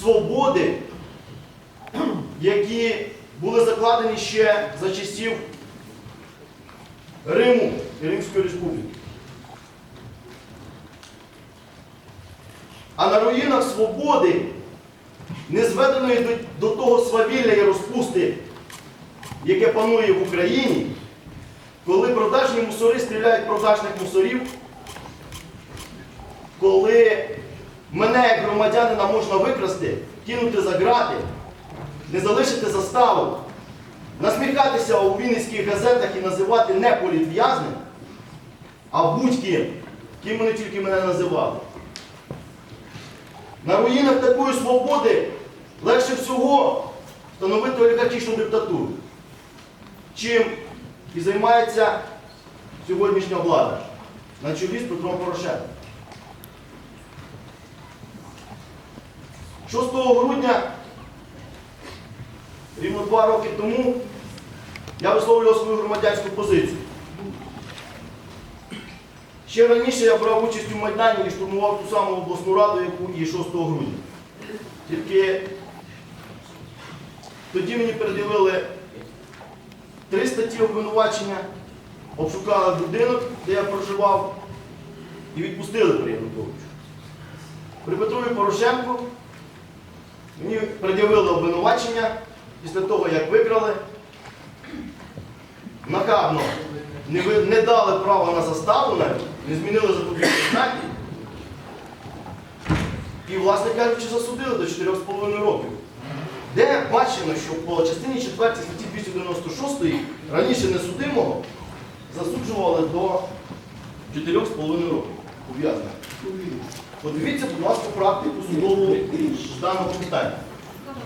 свободи, які були закладені ще за часів Риму і Римської Республіки. А на руїнах свободи, не зведеної до, до того свавілля і розпусти, яке панує в Україні, коли продажні мусори стріляють продажних мусорів, коли мене як громадянина можна викрасти, кинути за грати, не залишити заставу, насміхатися у вінницьких газетах і називати не політв'язним, а будь-ким, ким вони тільки мене називали. На руїнах такої свободи легше всього встановити олігархічну диктатуру, чим і займається сьогоднішня влада на чолі з Петром Порошенком. 6 грудня, рівно два роки тому, я висловлював свою громадянську позицію. Ще раніше я брав участь у Майдані і штурмував ту саму обласну раду, яку і 6 грудня. Тільки тоді мені переділили три статті обвинувачення, обшукали будинок, де я проживав, і відпустили при Януковичу. При Петрові Порошенку мені пред'явили обвинувачення після того, як викрали. Нахабно не, не дали права на заставу навіть, не змінили запобіжні знаки. І, власне кажучи, засудили до 4,5 років. Де бачено, що по частині 4 статті 296 раніше несудимого засуджували до 4,5 років ув'язнення. Подивіться, будь ласка, практику судову даного питання.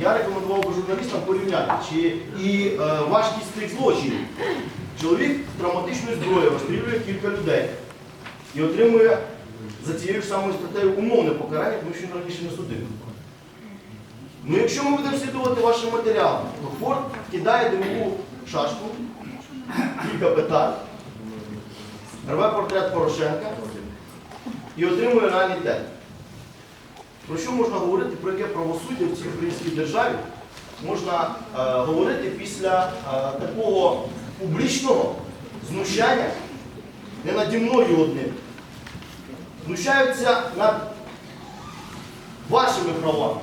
Я рекомендував би журналістам порівняти, чи і е, важкість цих злочинів. Чоловік травматичною зброєю розстрілює кілька людей і отримує за цією ж самою статтею умовне покарання, тому що він раніше не судив. Ну, якщо ми будемо слідувати вашим матеріалам, то Форд кидає димову шашку, кілька петард, рве портрет Порошенка і отримує реальний термін. Про що можна говорити, про яке правосуддя в цій українській державі можна е, говорити після е, такого публічного знущання не наді мною одним. Знущаються над вашими правами.